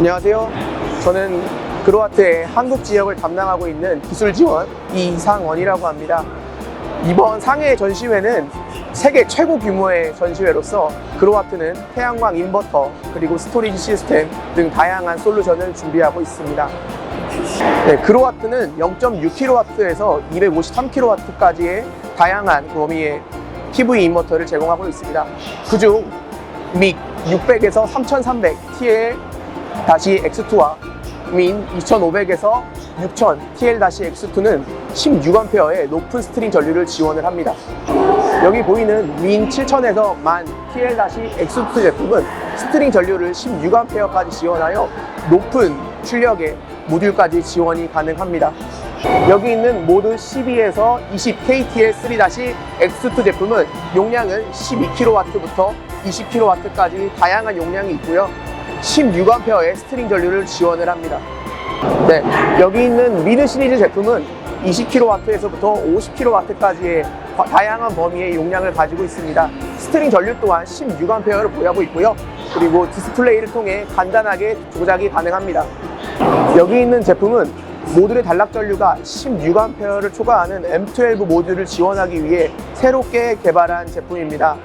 안녕하세요. 저는 그로아트의 한국 지역을 담당하고 있는 기술 지원 이상원이라고 합니다. 이번 상해 전시회는 세계 최고 규모의 전시회로서 그로아트는 태양광 인버터 그리고 스토리지 시스템 등 다양한 솔루션을 준비하고 있습니다. 네, 그로와트는 0.6kW에서 253kW까지의 다양한 범위의 PV 인버터를 제공하고 있습니다. 그중 믹 600에서 3300 TL 다시 X2와 민 2500에서 6000 TL 다시 X2는 16A의 높은 스트링 전류를 지원을 합니다. 여기 보이는 민 7000에서 만 TL 다시 X2 제품은 스트링 전류를 16A까지 지원하여 높은 출력의 모듈까지 지원이 가능합니다. 여기 있는 모드 12에서 20KTL 3-X2 제품은 용량은 12kW부터 20kW까지 다양한 용량이 있고요. 16A의 스트링 전류를 지원을 합니다. 네, 여기 있는 미드 시리즈 제품은 20kW에서부터 50kW까지의 다양한 범위의 용량을 가지고 있습니다. 스트링 전류 또한 16A를 보유하고 있고요. 그리고 디스플레이를 통해 간단하게 조작이 가능합니다. 여기 있는 제품은 모듈의 단락 전류가 16A를 초과하는 M12 모듈을 지원하기 위해 새롭게 개발한 제품입니다.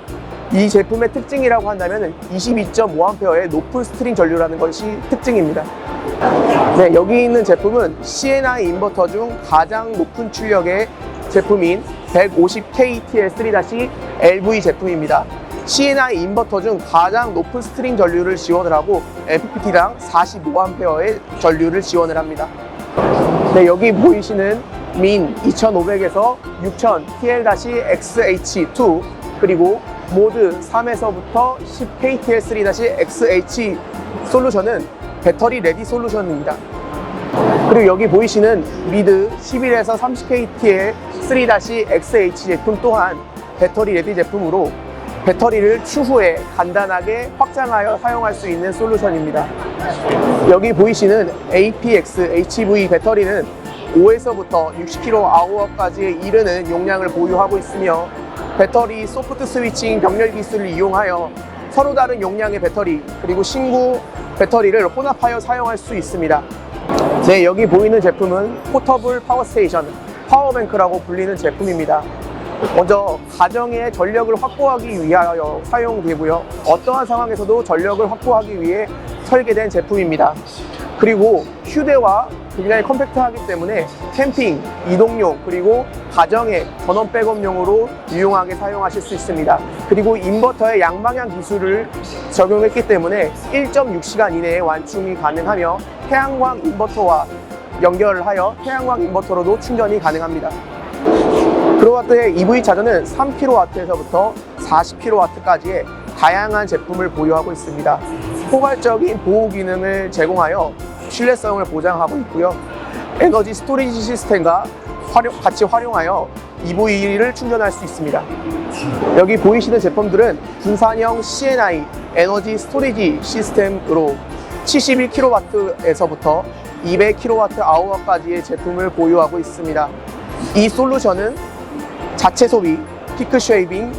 이 제품의 특징이라고 한다면 22.5A의 높은 스트링 전류라는 것이 특징입니다. 네, 여기 있는 제품은 CNI 인버터 중 가장 높은 출력의 제품인 150KTL3-LV 제품입니다. CNI 인버터 중 가장 높은 스트링 전류를 지원을 하고 FPT당 45A의 전류를 지원을 합니다. 네, 여기 보이시는 민 2500에서 6000 TL-XH2 그리고 모드 3에서부터 10KTL3-XH 솔루션은 배터리 레디 솔루션입니다. 그리고 여기 보이시는 미드 11에서 30KT의 3-XH 제품 또한 배터리 레디 제품으로 배터리를 추후에 간단하게 확장하여 사용할 수 있는 솔루션입니다. 여기 보이시는 APX HV 배터리는 5에서부터 60kWh까지 이르는 용량을 보유하고 있으며 배터리 소프트 스위칭 병렬 기술을 이용하여 서로 다른 용량의 배터리 그리고 신구 배터리를 혼합하여 사용할 수 있습니다. 네, 여기 보이는 제품은 포터블 파워스테이션, 파워뱅크라고 불리는 제품입니다. 먼저 가정의 전력을 확보하기 위하여 사용되고요. 어떠한 상황에서도 전력을 확보하기 위해 설계된 제품입니다. 그리고 휴대와 굉장히 컴팩트하기 때문에 캠핑, 이동용, 그리고 가정의 전원 백업용으로 유용하게 사용하실 수 있습니다. 그리고 인버터의 양방향 기술을 적용했기 때문에 1.6시간 이내에 완충이 가능하며 태양광 인버터와 연결을 하여 태양광 인버터로도 충전이 가능합니다. 그로와트의 EV 차저는 3kW에서부터 40kW까지의 다양한 제품을 보유하고 있습니다. 포괄적인 보호 기능을 제공하여 신뢰성을 보장하고 있고요. 에너지 스토리지 시스템과 활용- 같이 활용하여 EV를 충전할 수 있습니다. 여기 보이시는 제품들은 분산형 CNI 에너지 스토리지 시스템으로 71kW에서부터 200kWh까지의 제품을 보유하고 있습니다. 이 솔루션은 자체 소비, 피크 쉐이빙,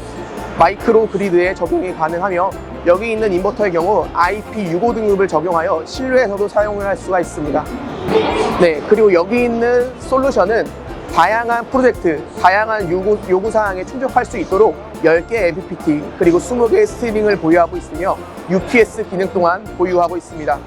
마이크로 그리드에 적용이 가능하며 여기 있는 인버터의 경우 IP65 등급을 적용하여 실내에서도 사용을 할 수가 있습니다. 네, 그리고 여기 있는 솔루션은 다양한 프로젝트, 다양한 요구, 요구사항에 충족할 수 있도록 10개 MPPT 그리고 20개의 스트리밍을 보유하고 있으며 UPS 기능 또한 보유하고 있습니다.